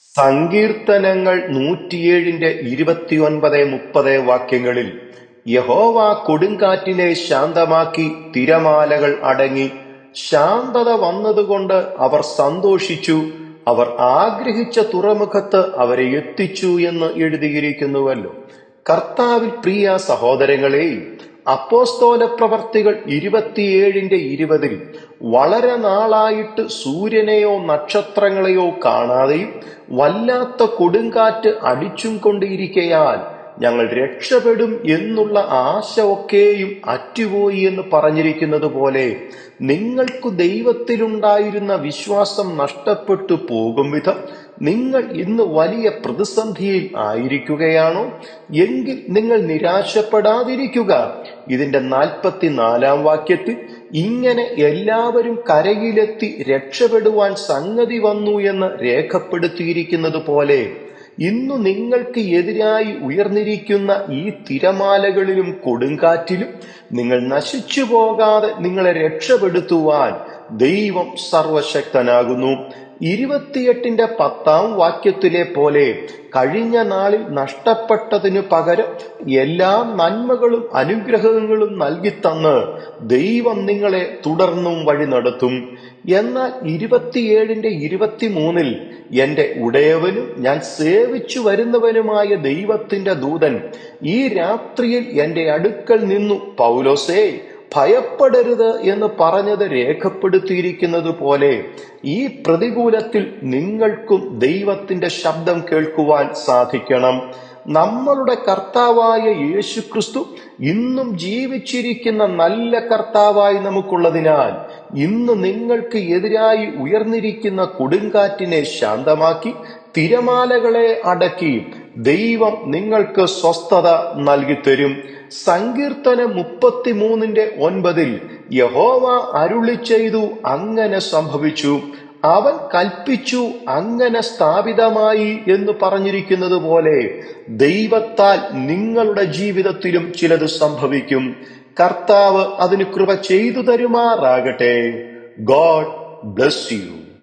സങ്കീർത്തനങ്ങൾ നൂറ്റിയേഴിന്റെ ഇരുപത്തിയൊൻപത് മുപ്പത് വാക്യങ്ങളിൽ യഹോവ കൊടുങ്കാറ്റിനെ ശാന്തമാക്കി തിരമാലകൾ അടങ്ങി. ശാന്തത വന്നതുകൊണ്ട് അവർ സന്തോഷിച്ചു. അവർ ആഗ്രഹിച്ച തുറമുഖത്ത് അവരെ എത്തിച്ചു എന്ന് എഴുതിയിരിക്കുന്നുവല്ലോ. കർത്താവിൽ പ്രിയ സഹോദരങ്ങളെ അപ്പോസ്തോല പ്രവർത്തികൾ ഇരുപത്തിയേഴിന്റെ ഇരുപതിൽ വളരെ നാളായിട്ട് സൂര്യനെയോ നക്ഷത്രങ്ങളെയോ കാണാതെയും വല്ലാത്ത കൊടുങ്കാറ്റ് അടിച്ചും കൊണ്ടിരിക്കയാൽ ഞങ്ങൾ രക്ഷപ്പെടും എന്നുള്ള ആശ ഒക്കെയും അറ്റുപോയി എന്ന് പറഞ്ഞിരിക്കുന്നത് പോലെ നിങ്ങൾക്ക് ദൈവത്തിലുണ്ടായിരുന്ന വിശ്വാസം നഷ്ടപ്പെട്ടു പോകും വിധം. നിങ്ങൾ ഇന്ന് വലിയ പ്രതിസന്ധിയിൽ ആയിരിക്കുകയാണോ? എങ്കിൽ നിങ്ങൾ നിരാശപ്പെടാതിരിക്കുക. ഇതിന്റെ നാൽപ്പത്തിനാലാം വാക്യത്തിൽ ഇങ്ങനെ എല്ലാവരും കരയിലെത്തി രക്ഷപ്പെടുവാൻ സംഗതി വന്നു എന്ന് രേഖപ്പെടുത്തിയിരിക്കുന്നത് പോലെ ഇന്നു നിങ്ങൾക്ക് എതിരായി ഉയർന്നിരിക്കുന്ന ഈ തിരമാലകളിലും കൊടുങ്കാറ്റിലും നിങ്ങൾ നശിച്ചു പോകാതെ നിങ്ങളെ രക്ഷപ്പെടുത്തുവാൻ ദൈവം സർവശക്തനാകുന്നു. ഇരുപത്തിയെട്ടിന്റെ പത്താം വാക്യത്തിലെ പോലെ കഴിഞ്ഞ നാളിൽ നഷ്ടപ്പെട്ടതിനു പകരം എല്ലാ നന്മകളും അനുഗ്രഹങ്ങളും നൽകി നൽകിത്തന്ന് ദൈവം നിങ്ങളെ തുടർന്നും വഴി നടത്തും. എന്നാൽ ഇരുപത്തിയേഴിന്റെ ഇരുപത്തിമൂന്നിൽ എന്റെ ഉടയവനും ഞാൻ സേവിച്ചു വരുന്നവനുമായ ദൈവത്തിന്റെ ദൂതൻ ഈ രാത്രിയിൽ എന്റെ അടുക്കൽ നിന്നു പൗലോസേ ഭയപ്പെടരുത് എന്ന് പറഞ്ഞത് രേഖപ്പെടുത്തിയിരിക്കുന്നത് പോലെ ഈ പ്രതികൂലത്തിൽ നിങ്ങൾക്കും ദൈവത്തിന്റെ ശബ്ദം കേൾക്കുവാൻ സാധിക്കണം. നമ്മളുടെ കർത്താവായ യേശുക്രിസ്തു ഇന്നും ജീവിച്ചിരിക്കുന്ന നല്ല കർത്താവായി നമുക്കുള്ളതിനാൽ ഇന്ന് നിങ്ങൾക്ക് എതിരായി ഉയർന്നിരിക്കുന്ന കൊടുങ്കാറ്റിനെ ശാന്തമാക്കി തിരമാലകളെ അടക്കി ദൈവം നിങ്ങൾക്ക് സ്വസ്ഥത നൽകി തരും സങ്കീർത്തന മുപ്പത്തിമൂന്നിന്റെ ഒൻപതിൽ യഹോവ അരുളി ചെയ്തു അങ്ങനെ സംഭവിച്ചു. അവൻ കൽപ്പിച്ചു അങ്ങനെ സ്ഥാപിതമായി എന്ന് പറഞ്ഞിരിക്കുന്നത് പോലെ ദൈവത്താൽ നിങ്ങളുടെ ജീവിതത്തിലും ചിലത് സംഭവിക്കും. കർത്താവ് അതിന് കൃപ ചെയ്തു തരുമാറാകട്ടെ. God bless you.